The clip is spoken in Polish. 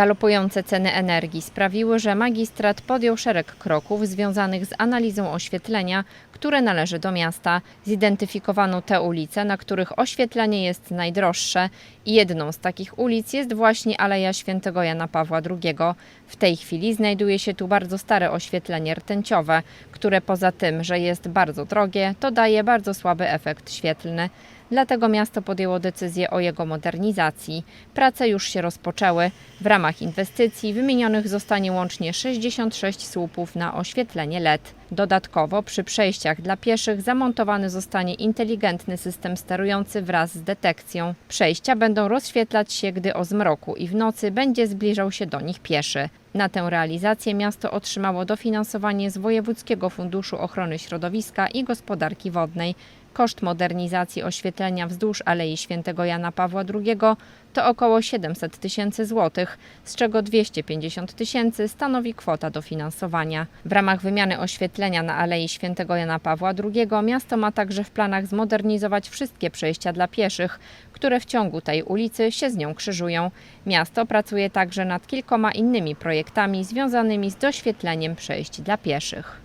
Galopujące ceny energii sprawiły, że magistrat podjął szereg kroków związanych z analizą oświetlenia, które należy do miasta. Zidentyfikowano te ulice, na których oświetlenie jest najdroższe i jedną z takich ulic jest właśnie Aleja Świętego Jana Pawła II. W tej chwili znajduje się tu bardzo stare oświetlenie rtęciowe, które poza tym, że jest bardzo drogie, to daje bardzo słaby efekt świetlny. Dlatego miasto podjęło decyzję o jego modernizacji. Prace już się rozpoczęły. W ramach inwestycji wymienionych zostanie łącznie 66 słupów na oświetlenie LED. Dodatkowo przy przejściach dla pieszych zamontowany zostanie inteligentny system sterujący wraz z detekcją. Przejścia będą rozświetlać się, gdy o zmroku i w nocy będzie zbliżał się do nich pieszy. Na tę realizację miasto otrzymało dofinansowanie z Wojewódzkiego Funduszu Ochrony Środowiska i Gospodarki Wodnej. Koszt modernizacji oświetlenia wzdłuż Alei Świętego Jana Pawła II to około 700 tysięcy złotych, z czego 250 tysięcy stanowi kwota dofinansowania. W ramach wymiany oświetlenia na Alei Świętego Jana Pawła II miasto ma także w planach zmodernizować wszystkie przejścia dla pieszych, które w ciągu tej ulicy się z nią krzyżują. Miasto pracuje także nad kilkoma innymi projektami związanymi z doświetleniem przejść dla pieszych.